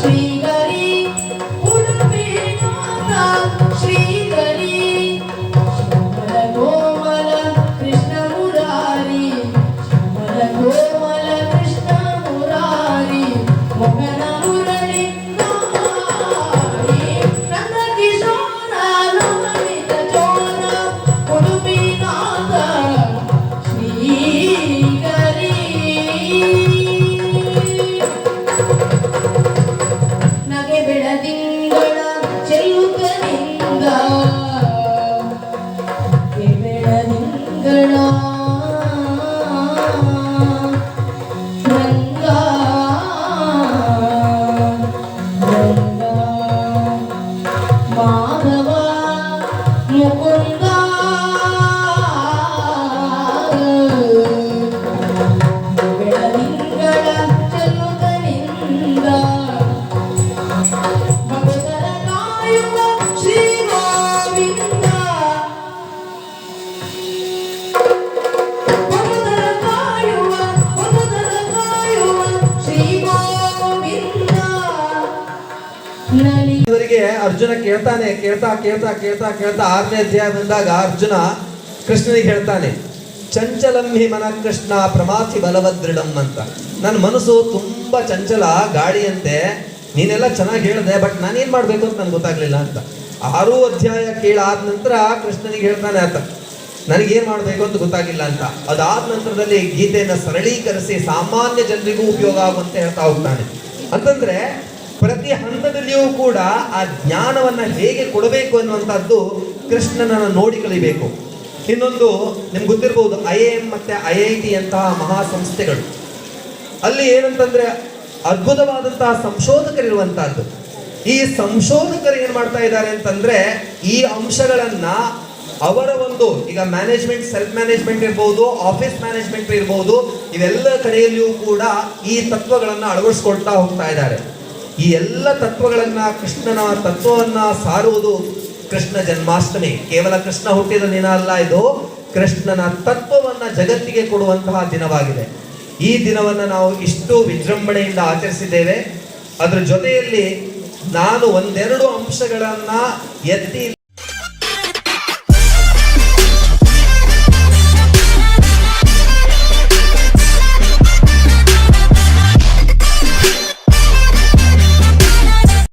three, ಇವರಿಗೆ ಅರ್ಜುನ ಕೇಳ್ತಾನೆ, ಕೇಳ್ತಾ ಕೇಳ್ತಾ ಕೇಳ್ತಾ ಕೇಳ್ತಾ ಆರನೇ ಅಧ್ಯಾಯ ಬಂದಾಗ ಅರ್ಜುನ ಕೃಷ್ಣನಿಗೆ ಹೇಳ್ತಾನೆ, ಚಂಚಲಂ ಹಿ ಮನ ಕೃಷ್ಣ ಪ್ರಮಾಥಿ ಬಲವದೃಢಂ ಅಂತ. ನನ್ನ ಮನಸ್ಸು ತುಂಬಾ ಚಂಚಲ, ಗಾಳಿಯಂತೆ. ನೀನೆಲ್ಲ ಚೆನ್ನಾಗಿ ಹೇಳಿದೆ, ಬಟ್ ನಾನೇನ್ ಮಾಡ್ಬೇಕು ಅಂತ ನನ್ಗೆ ಗೊತ್ತಾಗ್ಲಿಲ್ಲ ಅಂತ. ಆರು ಅಧ್ಯಾಯ ಕೇಳಾದ ನಂತರ ಕೃಷ್ಣನಿಗೆ ಹೇಳ್ತಾನೆ ಆತ ನನಗೇನ್ ಮಾಡಬೇಕು ಅಂತ ಗೊತ್ತಾಗಿಲ್ಲ ಅಂತ. ಅದಾದ ನಂತರದಲ್ಲಿ ಗೀತೆಯನ್ನು ಸರಳೀಕರಿಸಿ ಸಾಮಾನ್ಯ ಜನರಿಗೂ ಉಪಯೋಗ ಆಗುವಂತೆ ಹೇಳ್ತಾ ಹೋಗ್ತಾನೆ. ಅಂತಂದ್ರೆ, ಪ್ರತಿ ಹಂತದಲ್ಲಿಯೂ ಕೂಡ ಆ ಜ್ಞಾನವನ್ನ ಹೇಗೆ ಕೊಡಬೇಕು ಅನ್ನುವಂಥದ್ದು ಕೃಷ್ಣನನ್ನು ನೋಡಿ ಕಲಿಬೇಕು. ಇನ್ನೊಂದು ನಿಮ್ಗೆ ಗೊತ್ತಿರಬಹುದು ಐ ಎ ಎಂ ಮತ್ತೆ ಐ ಐ ಟಿ ಅಂತಹ ಮಹಾ ಸಂಸ್ಥೆಗಳು ಅಲ್ಲಿ ಏನಂತಂದ್ರೆ ಅದ್ಭುತವಾದಂತಹ ಸಂಶೋಧಕರಿರುವಂತಹದ್ದು ಈ ಸಂಶೋಧಕರು ಏನ್ ಮಾಡ್ತಾ ಇದ್ದಾರೆ ಅಂತಂದ್ರೆ, ಈ ಅಂಶಗಳನ್ನ ಅವರ ಒಂದು, ಈಗ ಮ್ಯಾನೇಜ್ಮೆಂಟ್ ಸೆಲ್ಫ್ ಮ್ಯಾನೇಜ್ಮೆಂಟ್ ಇರ್ಬೋದು ಆಫೀಸ್ ಮ್ಯಾನೇಜ್ಮೆಂಟ್ ಇರ್ಬೋದು, ಇವೆಲ್ಲ ಕಡೆಯಲ್ಲಿಯೂ ಕೂಡ ಈ ತತ್ವಗಳನ್ನು ಅಳವಡಿಸ್ಕೊಳ್ತಾ ಹೋಗ್ತಾ ಇದ್ದಾರೆ. ಈ ಎಲ್ಲ ತತ್ವಗಳನ್ನ, ಕೃಷ್ಣನ ತತ್ವವನ್ನ ಸಾರುವುದು ಕೃಷ್ಣ ಜನ್ಮಾಷ್ಟಮಿ. ಕೇವಲ ಕೃಷ್ಣ ಹುಟ್ಟಿದ ದಿನ ಅಲ್ಲ ಇದು, ಕೃಷ್ಣನ ತತ್ವವನ್ನ ಜಗತ್ತಿಗೆ ಕೊಡುವಂತಹ ದಿನವಾಗಿದೆ. ಈ ದಿನವನ್ನ ನಾವು ಇಷ್ಟು ವಿಜೃಂಭಣೆಯಿಂದ ಆಚರಿಸಿದ್ದೇವೆ. ಅದರ ಜೊತೆಯಲ್ಲಿ ನಾನು ಒಂದೆರಡು ಅಂಶಗಳನ್ನ ಎತ್ತಿ